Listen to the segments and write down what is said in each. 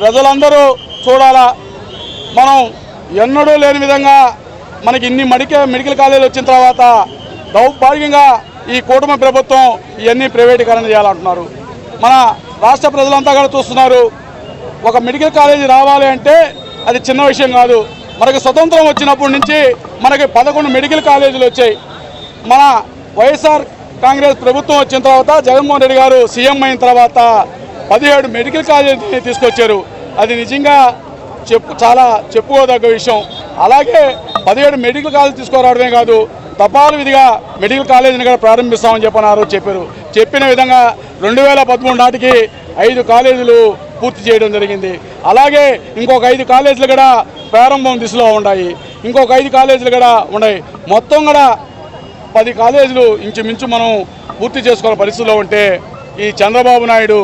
ప్రజలందరూ చూడాలా? మనం ఎన్నడూ లేని విధంగా మనకి ఇన్ని మెడికల్ మెడికల్ కాలేజీలు వచ్చిన తర్వాత దౌర్భాగ్యంగా ఈ కూటమి ప్రభుత్వం ఇవన్నీ ప్రైవేటీకరణ చేయాలంటున్నారు. మన రాష్ట్ర ప్రజలంతా కూడా చూస్తున్నారు ఒక మెడికల్ కాలేజీ రావాలి అంటే అది చిన్న విషయం కాదు. మనకి స్వతంత్రం వచ్చినప్పటి నుంచి మనకి పదకొండు మెడికల్ కాలేజీలు వచ్చాయి. మన వైఎస్ఆర్ కాంగ్రెస్ ప్రభుత్వం వచ్చిన తర్వాత జగన్మోహన్ రెడ్డి గారు సీఎం అయిన తర్వాత పదిహేడు మెడికల్ కాలేజీని తీసుకొచ్చారు. అది నిజంగా చెప్పు చాలా చెప్పుకోదగ్గ విషయం. అలాగే పదిహేడు మెడికల్ కాలేజ్ తీసుకురావడమే కాదు తపాలు విధిగా మెడికల్ కాలేజీని కూడా ప్రారంభిస్తామని చెప్పన్నారు చెప్పారు. చెప్పిన విధంగా రెండు వేల పదమూడు నాటికి ఐదు కాలేజీలు పూర్తి చేయడం జరిగింది. అలాగే ఇంకొక ఐదు కాలేజీలు కూడా ప్రారంభం దిశలో ఉన్నాయి. ఇంకొక ఐదు కాలేజీలు కూడా ఉన్నాయి. మొత్తం కూడా పది కాలేజీలు ఇంచుమించు మనం పూర్తి చేసుకోవాల పరిస్థితిలో ఉంటే ఈ చంద్రబాబు నాయుడు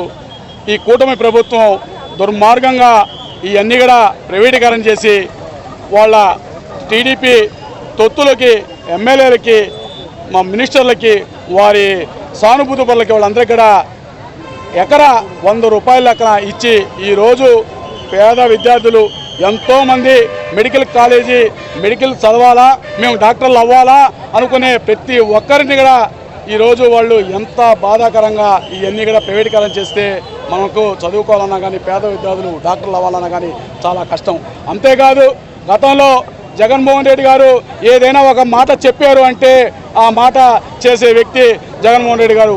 ఈ కూటమి ప్రభుత్వం దుర్మార్గంగా ఇవన్నీ కూడా ప్రైవేటీకరణ చేసి వాళ్ళ టీడీపీ తొత్తులకి ఎమ్మెల్యేలకి మా మినిస్టర్లకి వారి సానుభూతి పనులకి వాళ్ళందరికీ కూడా ఎకరా వంద రూపాయల లెక్కన ఇచ్చి ఈరోజు పేద విద్యార్థులు ఎంతోమంది మెడికల్ కాలేజీ మెడికల్ చదవాలా మేము డాక్టర్లు అవ్వాలా అనుకునే ప్రతి ఒక్కరిని కూడా ఈరోజు వాళ్ళు ఎంత బాధాకరంగా ఇవన్నీ కూడా ప్రైవేటీకరణ చేస్తే మనకు చదువుకోవాలన్నా కానీ పేద విద్యార్థులు డాక్టర్లు అవ్వాలన్నా కానీ చాలా కష్టం. అంతేకాదు గతంలో జగన్మోహన్ రెడ్డి గారు ఏదైనా ఒక మాట చెప్పారు అంటే ఆ మాట చేసే వ్యక్తి జగన్మోహన్ రెడ్డి గారు.